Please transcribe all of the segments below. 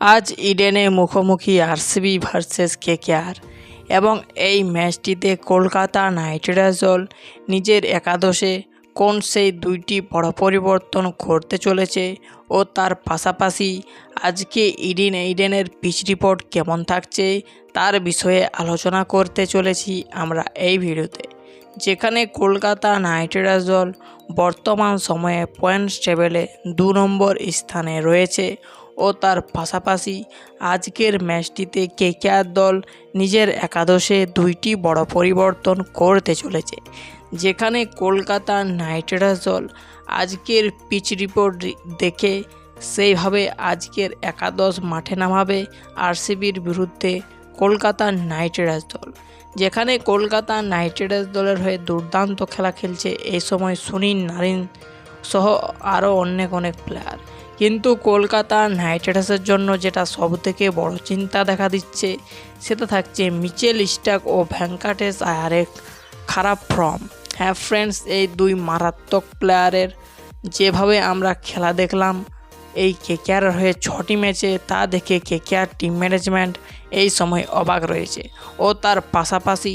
আজ ইডেনে মুখোমুখি আরসিবি ভার্সেস কেকেআর এবং এই ম্যাচটিতে কলকাতা নাইট রাইডার্স দল নিজের একাদশে কোন সেই দুইটি বড় পরিবর্তন করতে চলেছে ও তার পাশাপাশি আজকে ইডেন, ইডেনের পিচ রিপোর্ট কেমন থাকছে তার বিষয়ে আলোচনা করতে চলেছি আমরা এই ভিডিওতে। যেখানে কলকাতা নাইট রাইডার্স দল বর্তমান সময়ে পয়েন্টস টেবিলে দু নম্বর স্থানে রয়েছে ও তার পাশাপাশি আজকের ম্যাচটিতে কেকেআর দল নিজের একাদশে দুইটি বড় পরিবর্তন করতে চলেছে, যেখানে কলকাতা নাইট রাইডার্স দল আজকের পিচ রিপোর্ট দেখে সেইভাবে আজকের একাদশ মাঠে নামাবে আরসিবির বিরুদ্ধে কলকাতা নাইট রাইডার্স দল, যেখানে কলকাতা নাইট রাইডার্স দলের হয়ে দুর্দান্ত খেলা খেলছে এই সময় সুনীল নারিন সহ আরও অনেক অনেক প্লেয়ার কিন্তু কলকাতা নাইট রাইডার্সের জন্য যেটা সবথেকে বড় চিন্তা দেখা দিচ্ছে, সেটা থাকছে মিচেল স্টাক ও ভেঙ্কাটেশ আয়ারের খারাপ ফর্ম। হ্যাঁ ফ্রেন্ডস এই দুই মারাত্মক প্লেয়ারের যেভাবে আমরা খেলা দেখলাম, এই কেকেআর হয়ে ছটি ম্যাচে তা দেখে কেকেআর টিম ম্যানেজমেন্ট এই সময় অবাক রয়েছে। ও তার পাশাপাশি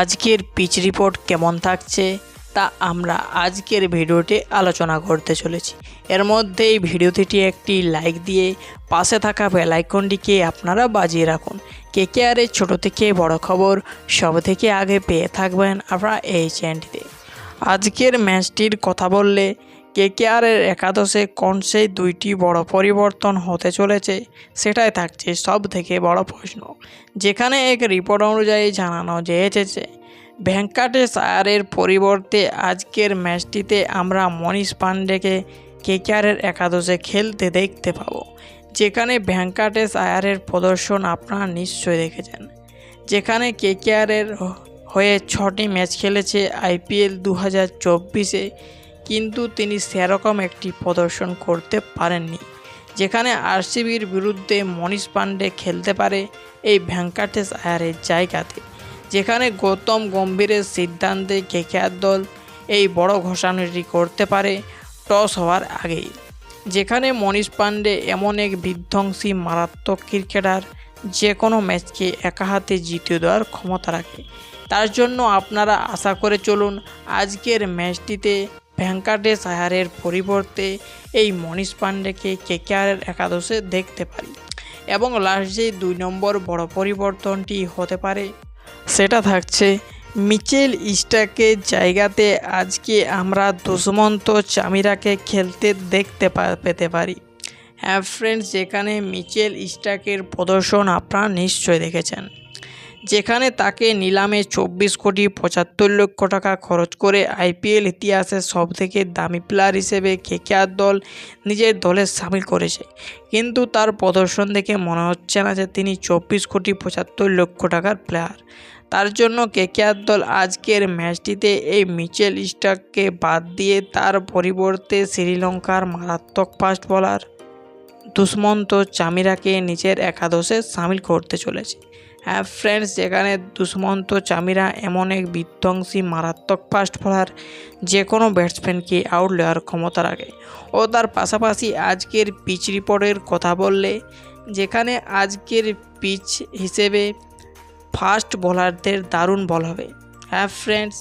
আজকের পিচ রিপোর্ট কেমন থাকছে তা আমরা আজকের ভিডিওতে আলোচনা করতে চলেছি। এর মধ্যে এই ভিডিওটিটি একটি লাইক দিয়ে পাশে থাকা বেল আইকনটিকে আপনারা বাজিয়ে রাখুন। কেকেআরের ছোট থেকে বড় খবর সব থেকে আগে পেয়ে থাকবেন আপনারা এই চ্যানেলটিতে আজকের ম্যাচটির কথা বললে কে কে কেকেআরের একাদশে কোন সেই দুইটি বড় পরিবর্তন হতে চলেছে সেটাই থাকছে সব থেকে বড় প্রশ্ন। যেখানে এক রিপোর্ট অনুযায়ী জানানো যেয়েছে ভেঙ্কাটেশ আয়ারের পরিবর্তে আজকের ম্যাচটিতে আমরা মনীষ পাণ্ডেকে কেকেআরের একাদশে খেলতে দেখতে পাবো। যেখানে ভেঙ্কাটেশ আয়ারের প্রদর্শন আপনারা নিশ্চয়ই দেখেছেন। যেখানে কেকেআরের হয়ে ছটি ম্যাচ খেলেছে আইপিএল দু হাজার চব্বিশে, কিন্তু তিনি সেরকম একটি প্রদর্শন করতে পারেননি। যেখানে আরসিবির বিরুদ্ধে মনীষ পাণ্ডে খেলতে পারে এই ভেঙ্কাটেশ আয়ারের জায়গাতে। যেখানে গৌতম গম্ভীরের সিদ্ধান্তে কেকেআর দল এই বড় ঘোষণাটি করতে পারে টস হওয়ার আগেই। যেখানে মনীষ পাণ্ডে এমন এক বিধ্বংসী মারাত্মক ক্রিকেটার যে কোনো ম্যাচকে একা হাতে জিতিয়ে দেওয়ার ক্ষমতা রাখে। তার জন্য আপনারা আশা করে চলুন আজকের ম্যাচটিতে ভেঙ্কাটেশ আয়ারের পরিবর্তে এই মনীষ পাণ্ডেকে কেকেআরের একাদশে দেখতে পারি। এবং লাস্ট যে দুই নম্বর বড় পরিবর্তনটি হতে পারে সেটা থাকছে। মিচেল স্টাকের জায়গাতে আজকে আমরা দুষ্মন্ত চামিরাকে খেলতে দেখতে পেতে পারি। হ্যাঁ ফ্রেন্ডস যেখানে মিচেল স্টাকের প্রদর্শন আপনারা নিশ্চয় দেখেছেন। যেখানে তাকে নিলামে চব্বিশ কোটি পঁচাত্তর লক্ষ টাকা খরচ করে আইপিএল ইতিহাসের সবথেকে দামি প্লেয়ার হিসেবে কেকেআর দল নিজের দলে সামিল করেছে। কিন্তু তার প্রদর্শন দেখে মনে হচ্ছে না যে তিনি চব্বিশ কোটি পঁচাত্তর লক্ষ টাকার প্লেয়ার। তার জন্য কেকেআর দল আজকের ম্যাচটিতে এই মিচেল স্টাককে বাদ দিয়ে তার পরিবর্তে শ্রীলঙ্কার মারাত্মক ফাস্ট বলার দুষ্মন্ত চামিরাকে নিজের একাদশে সামিল করতে চলেছে। হ্যাঁ ফ্রেন্ডস যেখানে দুষ্মন্ত চামিরা এমন এক বিধ্বংসী, মারাত্মক ফাস্ট বলার যে কোনো ব্যাটসম্যানকে আউট নেওয়ার ক্ষমতা রাখে ও তার পাশাপাশি আজকের পিচ রিপোর্টের কথা বললে, যেখানে আজকের পিচ হিসেবে ফাস্ট বোলারদের দারুণ বল হবে। হ্যাঁ ফ্রেন্ডস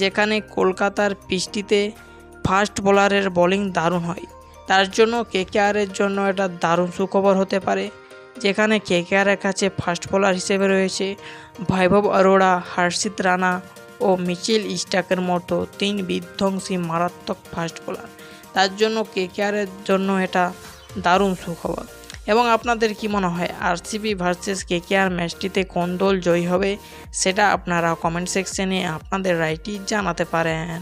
যেখানে কলকাতার পিচটিতে ফাস্ট বোলারের বোলিং দারুণ হয়। তার জন্য কেকেআরের জন্য এটা দারুণ সুখবর হতে পারে। যেখানে কেকেআরের কাছে ফাস্ট বোলার হিসেবে রয়েছে বৈভব অরোড়া, হর্ষিত রানা ও মিচেল স্টাকের মতো তিন বিধ্বংসী মারাত্মক ফাস্ট বোলার তার জন্য কেকেআরের জন্য এটা দারুণ সুখবর। এবং আপনাদের কি মনে হয়, আরসিবি ভার্সেস কেকেআর ম্যাচটিতে কোন দল জয়ী হবে, সেটা আপনারা কমেন্ট সেকশনে আপনাদের রায়টি জানাতে পারেন।